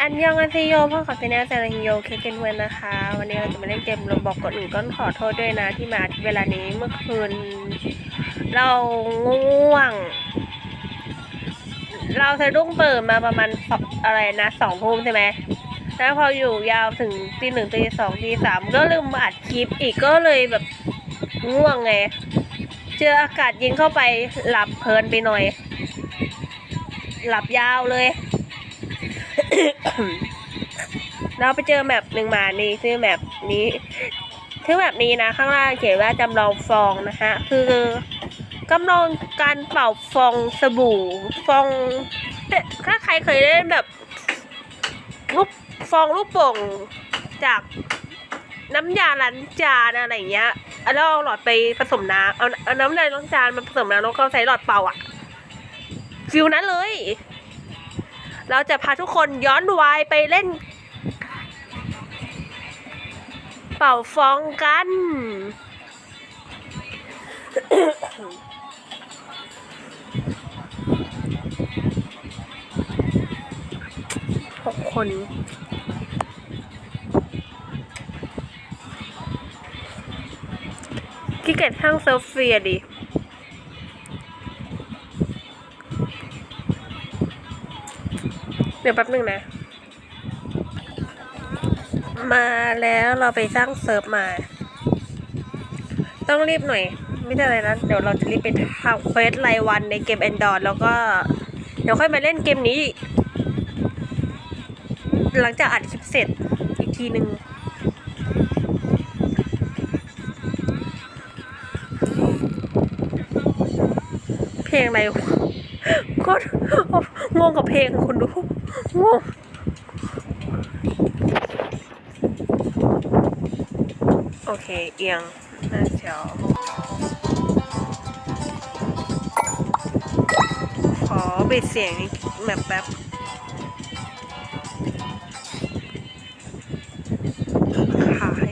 อันยองอันซิโยพ่อขอเซนเนลเซนฮิโยเคเกนเวนนะคะ วันนี้เราจะมาเล่นเกมเราบอกกดหนึ่งก้อนขอโทษด้วยนะ ที่มาที่เวลานี้เมื่อคืน เราง่วง เราสะดุ้งตื่นมาประมาณสองอะไรนะสองทุ่มใช่ไหมแล้วพออยู่ยาวถึงตีหนึ่งตีสองตีสามก็ลืมอัดคลิปอีกก็เลยแบบง่วงไง เจออากาศเย็นเข้าไปหลับเพลินไปหน่อย หลับยาวเลย เราไปเจอแมปหนึ่งมานี่ชื่อแมปนี้ชื่อแมปนี้นะข้างล่างเขียนว่าจำลองฟองนะฮะคือกำลองการเป่าฟองสบู่ฟองถ้าใครเคยเล่นแบบลูกฟองลูกโป่งจากน้ำยาล้างจานอะไรอย่างเงี้ยแล้วเอาหลอดไปผสมน้ำเอาเอาน้ำยาล้างจานมาผสมน้ำแล้วก็ใช้หลอดเป่าอะฟิลนั้นเลย เราจะพาทุกคนย้อนวัยไปเล่น เป่าฟองกัน หกคนขี้เกียจทั้งเซิร์ฟเฟียดิ ดี๋ยวแป๊บหนึ่งนะ มาแล้วเราไปสร้างเซิร์ฟมา ต้องรีบหน่อย ไม่ใช่อะไรนะ เดี๋ยวเราจะรีบไปทำเควสรายวันในเกม Android แล้วก็ เดี๋ยวค่อยมาเล่นเกมนี้ หลังจากอัดคลิปเสร็จอีกทีหนึ่งเพลงอะไร ก็งงกับเพลงคุณดูงงโอเค เอียงน้าจอขอปิดเสียงแบบแป๊บขาย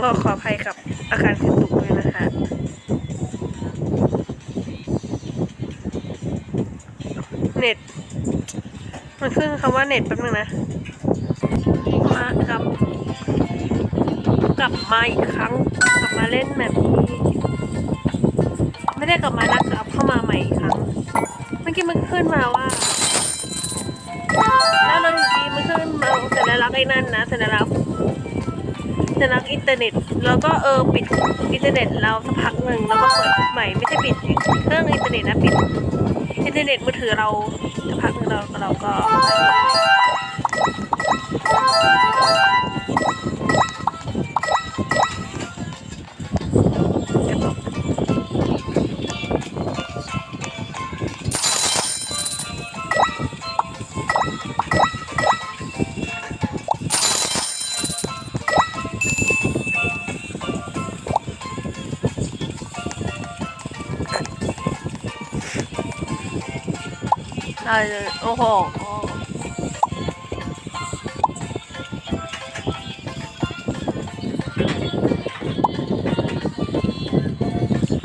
ก็ขออภัยกับอาการกระตุก คะเน็ต มันขึ้นคำว่าเน็ตแป๊บนึงนะ มากับ กลับมาอีกครั้ง กลับมาเล่นแบบนี้ ไม่ได้กลับมานะกลับเข้ามาใหม่อีกครั้ง เมื่อกี้มันขึ้นมาว่าแล้วเราอยู่ดีมันขึ้นมาสัญลักษณ์ไอ้นั่นนะสัญลักษณ์ สัญลักอินเทอร์เน็ต แล้วก็เออปิดอินเทอร์เน็ตเราสักพักหนึ่งแล้วก็เปิดใหม่ไม่ใช่ปิดเครื่องอินเทอร์เน็ตนะปิดอินเทอร์เน็ตมือถือเราสักพักหนึ่งเราเราก็ ได้เลยโอ้โห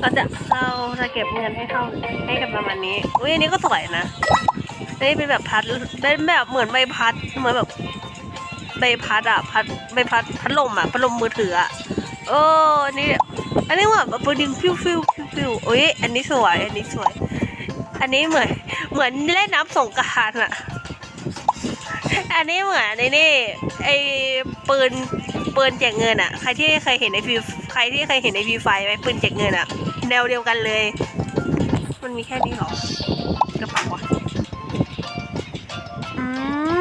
เราจะเราจะเก็บเงินให้เท่าให้กับประมาณนี้ อุ้ยอันนี้ก็สวยนะอันนี้เป็นแบบพัดเป็นแบบเหมือนใบพัดเหมือนแบบใบพัดอะพัดใบพัดพัดลมอะพัดลมมือถืออะโอ้อันนี้ อันนี้เหมืนแบบดึงฟิวฟิวฟิวฟิวอุ้ยอันนี้สวย อันนี้สวย อันนี้เหมือน มือนเล่นน้ำสงกรารอะอันนี้เหมือนในนี่ไอ้ปืนปืนแจกเงินอะใครที่เคยเห็นในฟีใครที่เคยเห็นในฟีไฟไหมปืนแจกเงินอะแนวเดียวกันเลย มันมีแค่นี้เหรอกระเป๋าวะอืม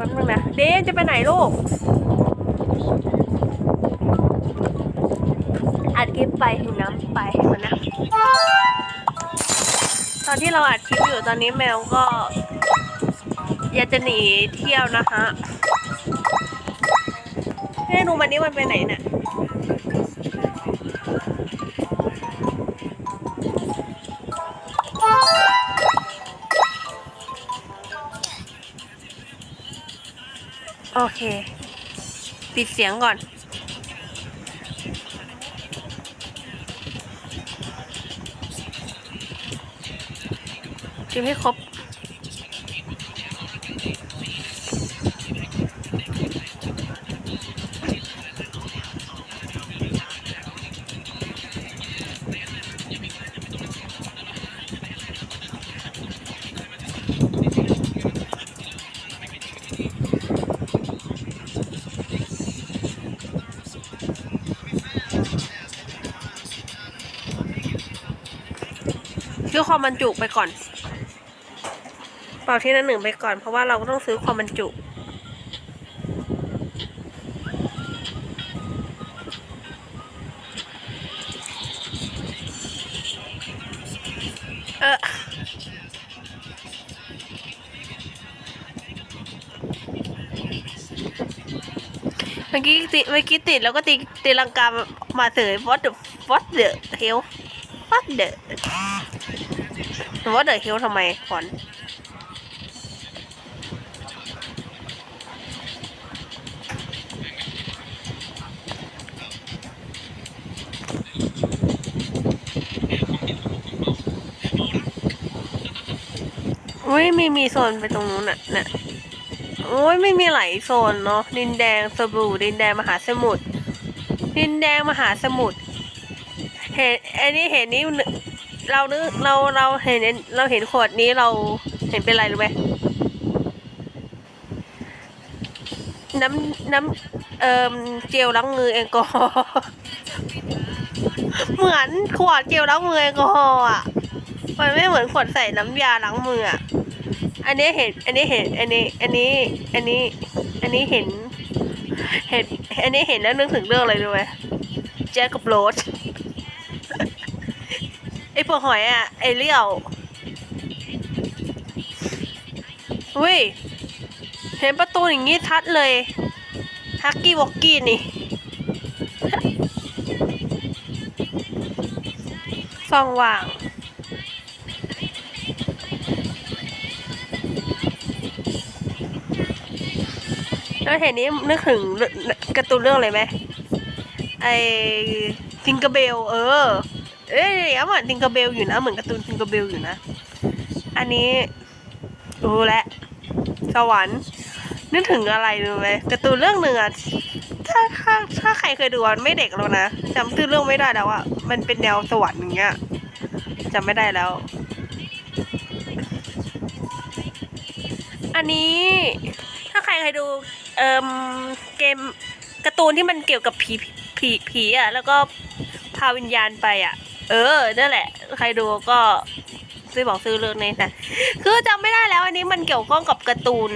ป๊บนึงนะ เดนจะไปไหนลูก อัดคลิปไปหิวน้ำไปเหมือนนะ ตอนที่เราอัดคลิปอยู่ตอนนี้แมวก็ อยากจะหนีเที่ยวนะคะให้ดูมันนี้มันไปไหนเนี่ย โอเค ปิดเสียงก่อนพิมให้ครบ ความบรรจุไปก่อน เป่าที่นั่นหนึ่งไปก่อน เพราะว่าเราก็ต้องซื้อความบรรจุ เออเมื่อกี้ติเมื่อกี้ติดแล้วก็ตีตีลังกามาเสย what the what the hell what the what the hell ทำไมก่อนอุ้ยมีมีโซนไปตรงนู้นน่ะน่ะโอ้ยไม่มีหลายโซนเนาะดินแดงสบู่ดินแดงมหาสมุทรดินแดงมหาสมุทรเห็นอันนี้เห็นนี่ เรานึกเราเราเห็นเราเห็นขวดนี้เราเห็นเป็นไรรู้ไหมน้ำน้ำเอ่อเจลล้างมือแอลกอฮอล์เหมือนขวดเจลล้างมือแอลกอฮอล์อะมันไม่เหมือนขวดใส่น้ำยาล้างมืออะอันนี้เห็น อันนี้เห็น อันนี้ อันนี้ อันนี้ อันนี้เห็น เห็น อันนี้เห็นแล้วนึกถึงเรื่องอะไรรู้ไหมแจ็คกับโรส ไอ้พวกหอยอะ ไอ้เลี้ยวอุ้ย เห็นประตูอย่างงี้ชัดเลย ฮักกี้วอกกี้นี่ฟองว่างแล้วเห็นนี้นึกถึงเรื่องการ์ตูนเรื่องอะไรไหมไอ้ทิงเกอร์เบล เออ เอ้ยเดี๋ยวเหมือนทิงเกอร์เบลอยู่นะ เหมือนการ์ตูนทิงเกอร์เบลอยู่นะ อันนี้รู้แล้วสวรรค์นึกถึงอะไรรู้ไหมการ์ตูนเรื่องหนึ่งอะถ้าถ้าถ้าใครเคยดูอะไม่เด็กแล้วนะจำชื่อเรื่องไม่ได้แล้วอะมันเป็นแนวสวรรค์อย่างเงี้ยจำไม่ได้แล้ว อันนี้ถ้าใครเคยดูเอ่มเกมการ์ตูนที่มันเกี่ยวกับผีผีผีอะแล้วก็พาวิญญาณไปอะ เออนั่นแหละ ใครดูก็ซื้อบอกซื้อเรื่องนี้นะคือจำไม่ได้แล้วอันนี้มันเกี่ยวข้องกับการ์ตูน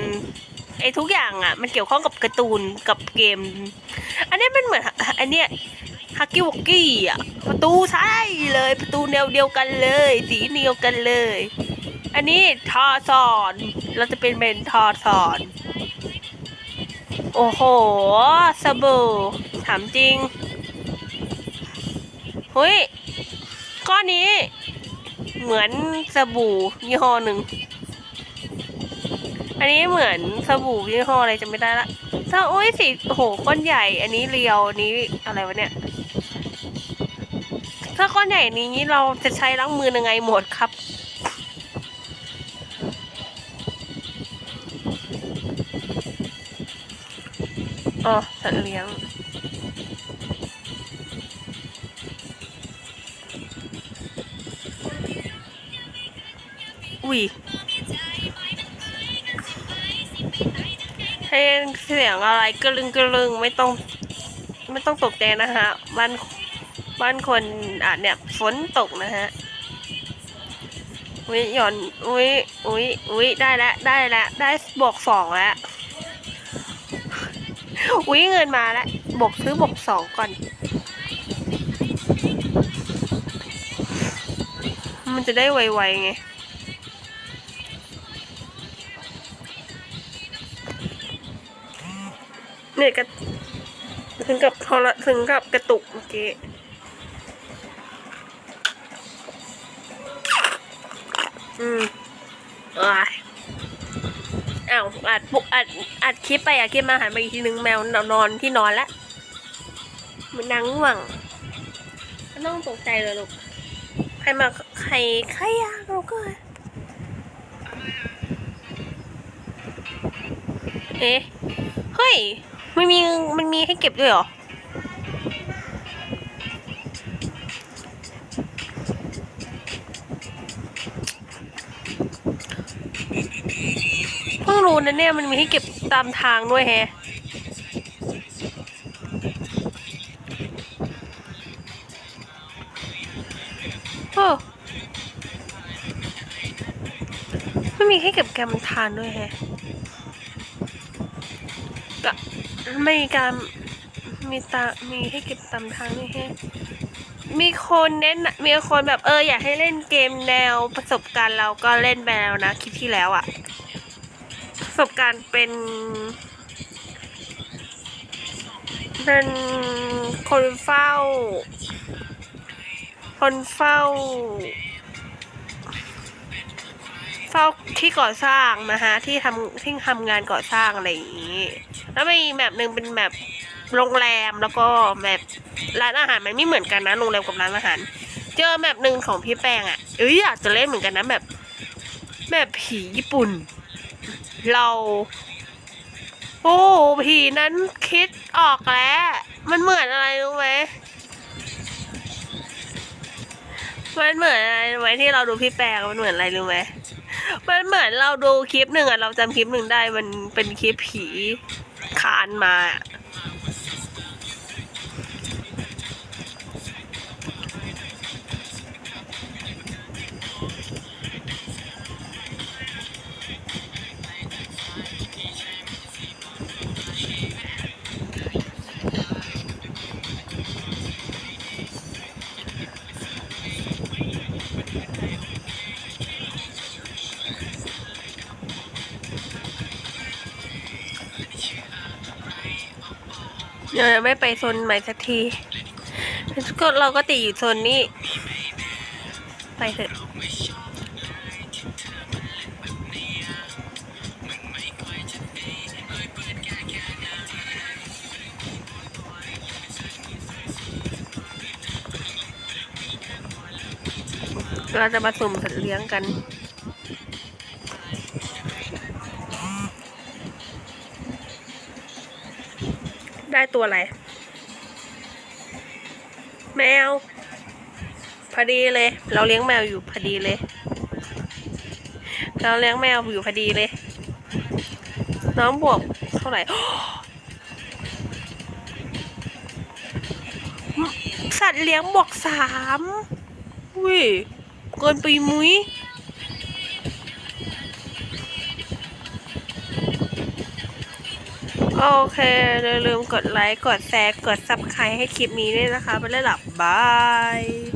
ไอ้ทุกอย่างอะ มันเกี่ยวข้องกับการ์ตูนกับเกม อันนี้มันเหมือนอันเนี้ยฮักกี้วอกกี้อะประตูใช่เลยประตูแนวเดียวกันเลย สีเดียวกันเลย อันนี้ทอซอนเราจะเป็นเมนทอซอนโอ้โหสบู่ถามจริงเฮ้ย ก้อนนี้ เหมือนสบู่ยี่ห้อหนึ่ง อันนี้เหมือนสบู่ยี่ห้ออะไรจะไม่ได้ละถ้าโอ้ยสีโหก้อนใหญ่ อันนี้เรียวอันนี้อะไรวะเนี่ย ถ้าก้อนใหญ่นี้เราจะใช้ล้างมือยังไงหมดครับอ๋อสัตว์เลี้ยง อุ้ยให้เสียงอะไรกระลึงกระลึงไม่ต้อง ไม่ต้องตกใจนะฮะบ้านบ้านคนอะเนี่ยฝนตกนะฮะอุ้ยหย่อนอุ้ยอุ้ยอุ้ยได้แล้วได้แล้วได้บวกสองแล้วอุ้ยเงินมาแล้วบวกซื้อบวกสองก่อน มันจะได้ไวๆไง เนี่ยกระถึงกับโทรถึงกับกระตุกเมื่อกี้อืมอะอ้าวอัดปุกอัดอัดคลิปไปอะคลิปมาหันไปอีกทีนึงแมวนอนที่นอนแล้วมันนั่งง่วงไม่ต้องตกใจเลยลูกใครมาใครใครอยากลูกก็เอ๊ะเฮ้ย มันมีมันมีให้เก็บด้วยเหรอ เพิ่งรู้นะเนี่ยมันมีให้เก็บตามทางด้วยแฮะโอ้ไม่มีให้เก็บแกมทานด้วยแฮะ ม่มีการมีตามีให้เก็บตามทางด้วยแฮะมีคนเน้นมีคนแบบเอออยากให้เล่นเกมแนวประสบการณ์เราก็เล่นไปแล้วนะคลิปที่แล้วอะประสบการณ์เป็นเป็นคนเฝ้า คนเฝ้า เฝ้าที่ก่อสร้างนะคะที่ทำที่ทำงานก่อสร้างอะไรอย่างนี้ แล้วมีแบบหนึ่งเป็นแบบโรงแรมแล้วก็แบบร้านอาหารมันไม่เหมือนกันนะโรงแรมกับร้านอาหาร เจอแบบหนึ่งของพี่แป้งอะ่ะเอ้ยอยากจะเล่นเหมือนกันนะแบบแบบผีญี่ปุ่น เรา โอ้ผีนั้นคิดออกแล้ว มันเหมือนอะไรรู้ไหม มันเหมือนอะไรรู้ไหมที่เราดูพี่แปงมันเหมือนอะไรรู้ไหมมันเหมือนเราดูคลิปหนึ่งอะเราจำคลิปหนึ่งได้มันเป็นคลิปผีคานมา เดี๋ยวไม่ไปโซนใหม่สักทีก็เราก็ติดอยู่โซนนี้ ไปเถอะเราจะมาสุ่มสัตว์เลี้ยงกัน ได้ตัวอะไร แมว พอดีเลย เราเลี้ยงแมวอยู่พอดีเลย เราเลี้ยงแมวอยู่พอดีเลย น้องบวกเท่าไหร่สัตว์เลี้ยงบวกสามอุ้ยเกินไปมุ้ย โอเคอย่าลืมกดไลค์ กดแชร์ กดซับสไครต์ให้คลิปนี้ด้วยนะคะ ไปเลยหลับบาย